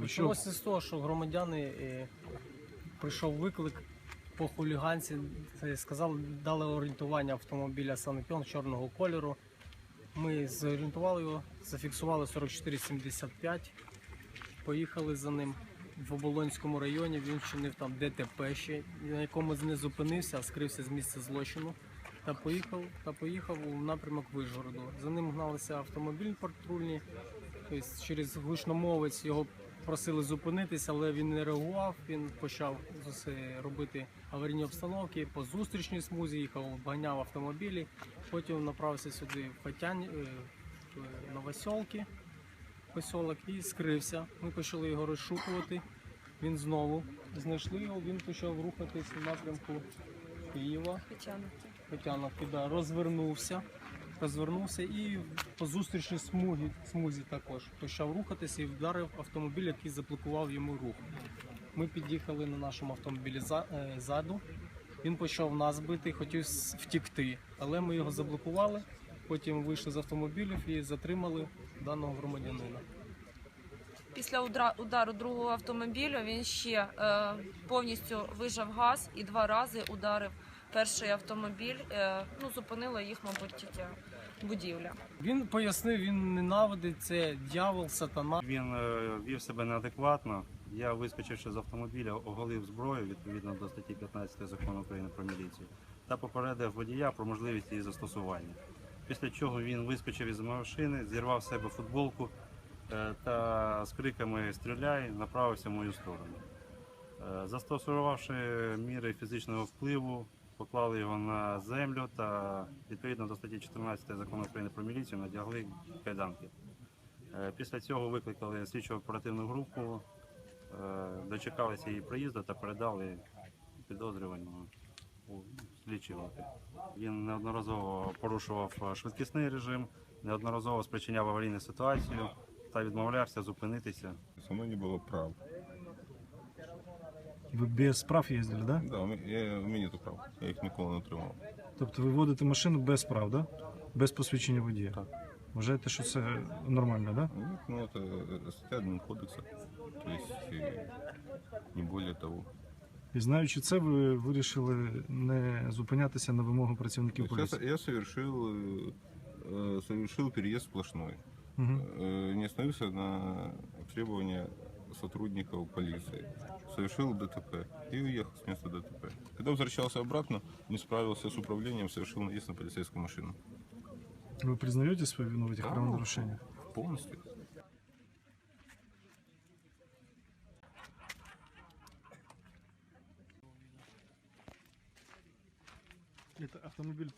Почалося з того, що громадяни е, прийшов виклик по хуліганці, це сказали, дали орієнтування автомобіля Санепіон чорного кольору. Ми зорієнтували його, зафіксували 4475, поїхали за ним в Оболонському районі. Він вчинив там ДТП ще, на якому не зупинився, а скрився з місця злочину. Та поїхав, та поїхав у напрямок Вижгороду. За ним гналися автомобіль патрульні. Тобто через гучномовець його просили зупинитися, але він не реагував. Він почав робити аварійні обстановки по зустрічній смузі, їхав, обганяв автомобілі. Потім направився сюди в Хотянь, е, в Новосьолки, посілок і скрився. Ми почали його розшукувати. Він знову знайшли його, він почав рухатись в напрямку Києва. Тетяновки, да, розвернувся. Розвернувся і по зустрічній смузі, смузі також почав рухатися і вдарив автомобіль, який заблокував йому рух. Ми під'їхали на нашому автомобілі е, ззаду. Він почав нас бити, хотів втікти, але ми його заблокували. Потім вийшли з автомобілів і затримали даного громадянина. Після удару другого автомобіля він ще е, повністю вижав газ і два рази ударив перший автомобіль. Е, ну, зупинила їх, мабуть, тільки будівля. Він пояснив, він ненавидить це дьявол, сатана. Він е, вів себе неадекватно. Я, вискочивши з автомобіля, оголив зброю відповідно до статті 15 закону України про міліцію та попередив водія про можливість її застосування. Після чого він вискочив із машини, зірвав з себе футболку е, та з криками Стріляй направився в мою сторону. Застосувавши міри фізичного впливу, поклали його на землю та відповідно до статті 14 закону України про міліцію надягли кайданки. Е, Після цього викликали слідчо оперативну групу, е, дочекалися її приїзду та передали підозрюваного у слідчі лапи. Він неодноразово порушував швидкісний режим, неодноразово спричиняв аварійну ситуацію та відмовлявся зупинитися. Мной не было прав. Ви без прав їздили, да? Да, у меня, я, у меня нету прав. Я їх ніколи не отримав. Тобто ви водите машину без прав, да? Без посвідчення водія. Так. Вважаєте, що це нормально, да? Ну, ну это э, статья админкодекса. То есть э, не более того. І знаючи це, ви вирішили не зупинятися на вимогу працівників То есть я, поліції. я совершил, э, э, совершил переезд сплошной. Угу. Э, не остановился на требования сотрудников полиции. Совершил ДТП и уехал с места ДТП. Когда возвращался обратно, не справился с управлением, совершил наезд на полицейскую машину. Ви признаєте свою вину в этих Да. правонарушениях? Полностью. Это автомобиль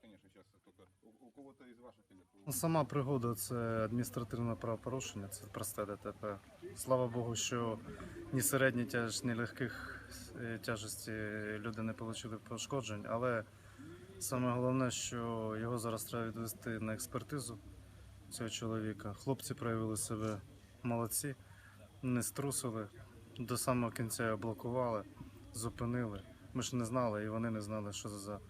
Конечно, сейчас только у, кого-то из ваших или Ну, Сама пригода це адміністративне правопорушення, це просте ДТП. Слава Богу, що ні середній тяж, ні легких е, тяжесті люди не отримали пошкоджень, але саме головне, що його зараз треба відвести на експертизу цього чоловіка. Хлопці проявили себе молодці, не струсили, до самого кінця блокували, зупинили. Ми ж не знали, і вони не знали, що це за,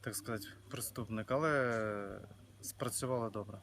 так сказати, преступник, але спрацювали добре.